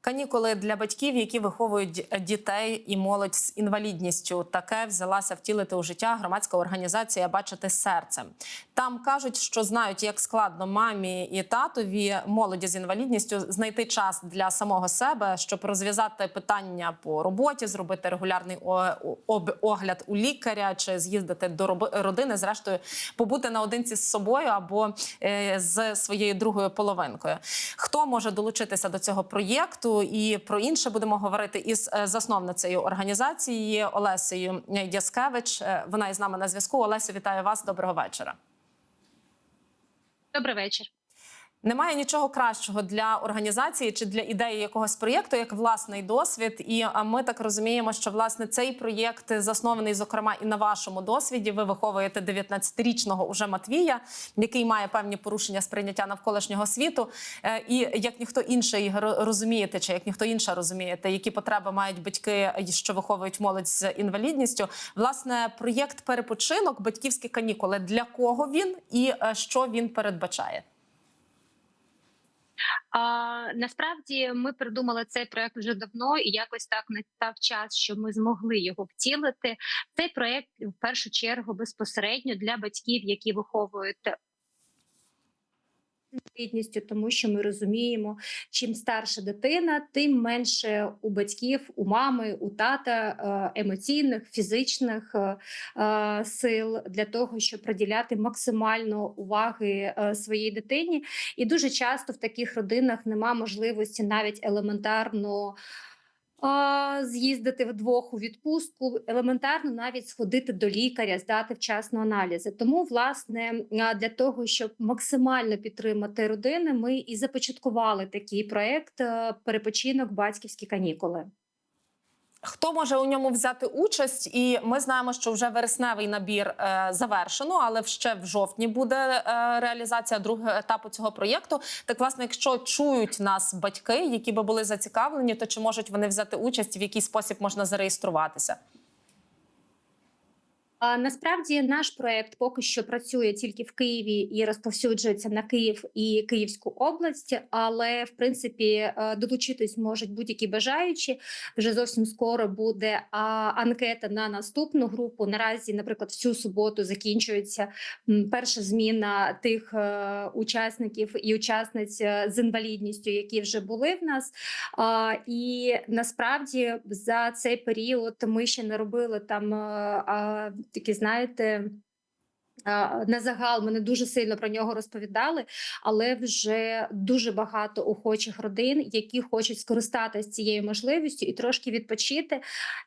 Канікули для батьків, які виховують дітей і молодь з інвалідністю, таке взялася втілити у життя громадська організація Бачити серцем. Там кажуть, що знають, як складно мамі і татові молоді з інвалідністю знайти час для самого себе, щоб розв'язати питання по роботі, зробити регулярний огляд у лікаря чи з'їздити до родини, зрештою побути наодинці з собою або е, з своєю другою половинкою. Хто може долучитися до цього проєкту? І про інше будемо говорити із е, засновницею організації Олесею Яскевич. Е, Вона із нами на зв'язку. Олесю, вітаю вас. Доброго вечора. Добрий вечір. Немає нічого кращого для організації чи для ідеї якогось проєкту, як власний досвід. І ми так розуміємо, що власне цей проєкт заснований, зокрема, і на вашому досвіді. Ви виховуєте 19-річного уже Матвія, який має певні порушення сприйняття навколишнього світу. Е, І як ніхто інший ро- розумієте, чи як ніхто інша розумієте, які потреби мають батьки, що виховують молодь з інвалідністю. Власне, проєкт перепочинок, батьківські канікули. Для кого він і е, що він передбачає? А, насправді ми придумали цей проект вже давно, і якось так настав час, що ми змогли його втілити. Цей проект в першу чергу безпосередньо для батьків, які виховують. Інвалідністю, тому що ми розуміємо, чим старша дитина, тим менше у батьків, у мами, у тата е, емоційних, фізичних е, е, сил для того, щоб приділяти максимально уваги своїй дитині. І дуже часто в таких родинах нема можливості навіть елементарно. З'їздити вдвох у відпустку, елементарно навіть сходити до лікаря, здати вчасно аналізи. Тому, власне, для того, щоб максимально підтримати родини, ми і започаткували такий проект е, перепочинок батьківські канікули. Хто може у ньому взяти участь? І ми знаємо, що вже вересневий набір е, завершено, але ще в жовтні буде е, реалізація другого етапу цього проєкту. Так, власне, якщо чують нас батьки, які би були зацікавлені, то чи можуть вони взяти участь, в який спосіб можна зареєструватися? Насправді наш проект поки що працює тільки в Києві і розповсюджується на Київ і Київську область. Але в принципі е, долучитись можуть будь-які бажаючі. Вже зовсім скоро буде анкета на наступну групу. Наразі, наприклад, в цю суботу закінчується перша зміна тих е, учасників і учасниць е, з інвалідністю, які вже були в нас. І насправді за цей період ми ще не робили там такі, знаєте. На загал ми не дуже сильно про нього розповідали, але вже дуже багато охочих родин, які хочуть скористатися цією можливістю і трошки відпочити.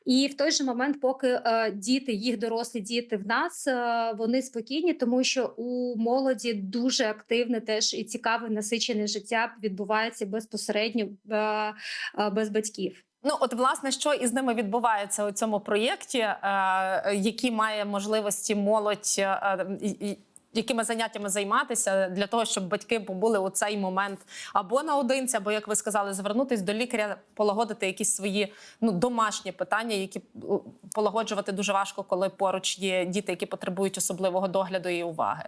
І в той же момент, поки е, діти, їх дорослі діти в нас, е, вони спокійні, тому що у молоді дуже активне теж і цікаве насичене життя відбувається безпосередньо е, без батьків. Ну, от, власне, що із ними відбувається у цьому проєкті, е, які має можливості молодь. е, Якими заняттями займатися для того, щоб батьки побули у цей момент або наодинці, або як ви сказали, звернутись до лікаря, полагодити якісь свої ну домашні питання, які полагоджувати дуже важко, коли поруч є діти, які потребують особливого догляду і уваги.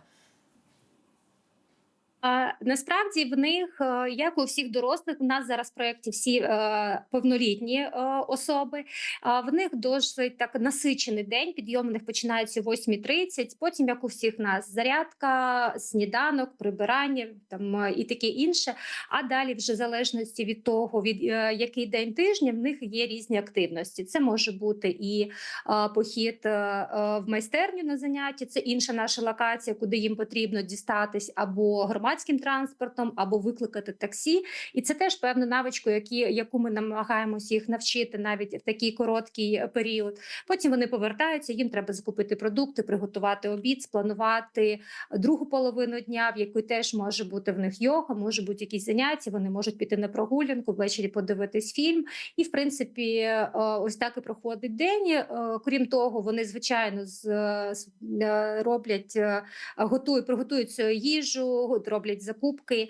Насправді в них, е, як у всіх дорослих, у нас зараз в проєкті всі е, повнолітні е, особи. В них досить так насичений день. Підйом у них починається о 8.30, Потім, як у всіх нас, зарядка, сніданок, прибирання там і таке інше. А далі, вже в залежності від того, від який день тижня, в них є різні активності. Це може бути і похід в майстерню на заняття. Це інша наша локація, куди їм потрібно дістатись або громадським транспортом, або викликати таксі. І це теж певна навичка, які, яку ми намагаємося їх навчити навіть в такий короткий період. Потім вони повертаються. Їм треба закупити продукти, приготувати обід, спланувати другу половину дня, в якій теж може бути в них йога, може бути якісь заняття. Вони можуть піти на прогулянку, ввечері подивитись фільм. І в принципі, е, ось так і проходить день. Е, Крім того, вони звичайно з, е, роблять, готують, приготують їжу, роблять роблять закупки,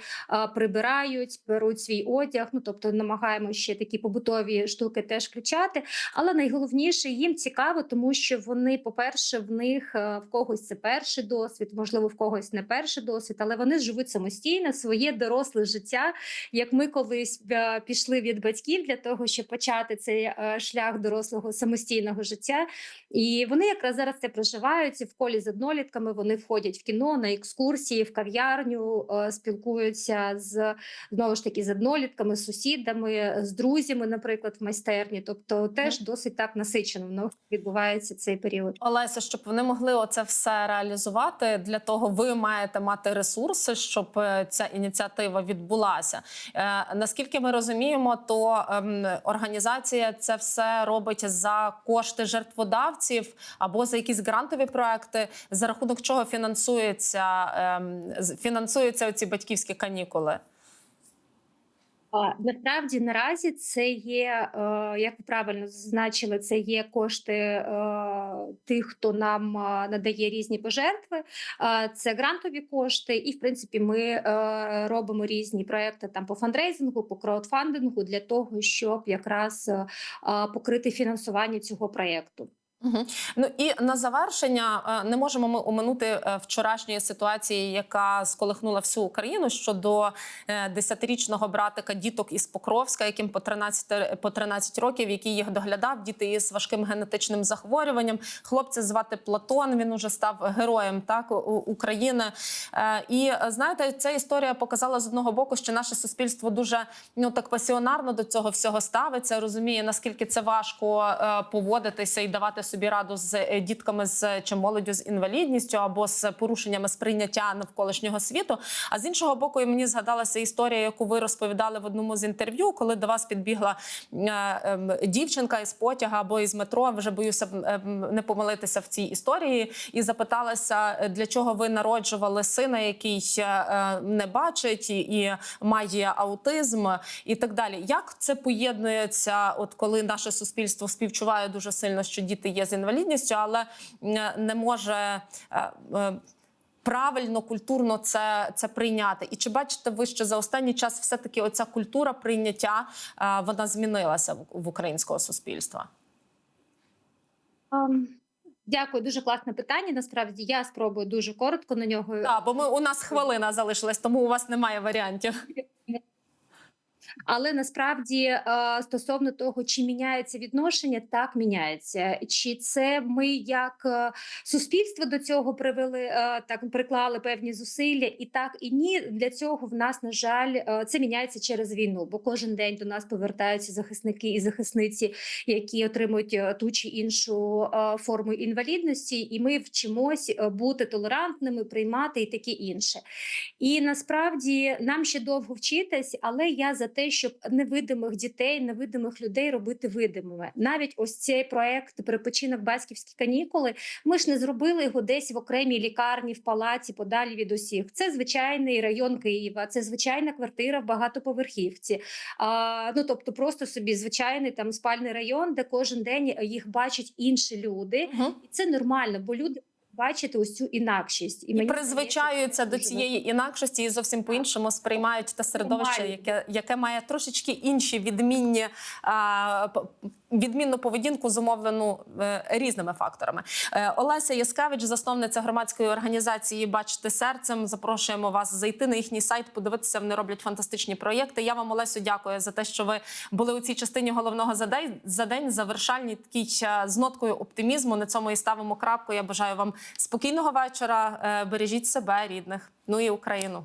прибирають, беруть свій одяг. Ну тобто намагаємося ще такі побутові штуки теж включати. Але найголовніше їм цікаво, тому що вони, по-перше, в них е, в когось це перший досвід, можливо, в когось не перший досвід, але вони живуть самостійно своє доросле життя. Як ми колись е, пішли від батьків для того, щоб почати цей е, шлях дорослого самостійного життя. І вони якраз зараз це проживають в колі з однолітками. Вони входять в кіно на екскурсії, в кав'ярню, е, спілкуються з знову ж таки з однолітками, з сусідами, з друзями, наприклад, в майстерні. Тобто, теж досить так насичено воно відбувається цей період. Олеся, щоб вони могли оце все реалізувати, для того ви маєте мати ресурси, щоб е, ця ініціатива відбулася. Е, наскільки ми розуміємо, то ем, організація це все робить за кошти жертводавців або за якісь грантові проекти, за рахунок чого фінансується ем, з- фінансуються ці батьківські канікули. Насправді наразі це є, е, як ви правильно зазначили, це є кошти е, тих, хто нам е, надає різні пожертви. Це грантові кошти, і в принципі ми робимо різні проекти там по фандрейзингу, по краудфандингу для того, щоб якраз покрити фінансування цього проекту. Угу. Ну і на завершення е, не можемо ми оминути е, вчорашньої ситуації, яка сколихнула всю Україну щодо е, десятирічного братика діток із Покровська, яким по 13, по 13 років, який їх доглядав, діти із важким генетичним захворюванням. Хлопця звати Платон. Він уже став героєм так України. І знаєте, ця історія показала з одного боку, що наше суспільство дуже ну так пасіонарно до цього всього ставиться. Розуміє наскільки це важко поводитися і давати собі раду з е, дітками з чи молоддю з інвалідністю або з порушеннями сприйняття навколишнього світу. А з іншого боку, і мені згадалася історія, яку ви розповідали в одному з інтерв'ю, коли до вас підбігла е, ем, дівчинка із потяга або із метро. Вже боюся ем, не помилитися в цій історії, і запиталася, е, для чого ви народжували сина, який е, не бачить і має аутизм, і так далі. Як це поєднується, от коли наше суспільство співчуває дуже сильно, що діти є з інвалідністю, але не може. е, е, Правильно, культурно це, це прийняти, і чи бачите ви, що за останній час все таки оця культура прийняття е, вона змінилася в, українського суспільства? Ам, Дякую, дуже класне питання. Насправді я спробую дуже коротко на нього Так, бо ми у нас хвилина залишилась, тому у вас немає варіантів. Але насправді е, стосовно того, чи міняється відношення, так міняється. Чи це ми як е, суспільство до цього привели, е, так приклали певні зусилля, і так і ні. Для цього в нас на жаль це міняється через війну, бо кожен день до нас повертаються захисники і захисниці, які отримують ту чи іншу форму інвалідності, і ми вчимось бути толерантними, приймати і таке інше. І насправді нам ще довго вчитись, але я за те, щоб невидимих дітей, невидимих людей робити видимими. Навіть ось цей проект перепочинок батьківські канікули. Ми ж не зробили його десь в окремій лікарні, в палаці, подалі від усіх. Це звичайний район Києва, це звичайна квартира в багатоповерхівці. А, ну тобто, просто собі звичайний там спальний район, де кожен день їх бачать інші люди, Угу. і це нормально, бо люди. Бачити ось цю інакшість. І мені призвичаються до цієї інакшості і зовсім по-іншому сприймають те середовище, яке, яке має трошечки інші відмінні а, відмінну поведінку, зумовлену е, різними факторами. Е, Олеся Яскевич, засновниця громадської організації Бачити серцем. Запрошуємо вас зайти на їхній сайт, подивитися. Вони роблять фантастичні проєкти. Я вам, Олесю, дякую за те, що ви були у цій частині головного за день, за день завершальній такій е, з ноткою оптимізму. На цьому і ставимо крапку. Я бажаю вам спокійного вечора. Бережіть себе, рідних, ну і Україну.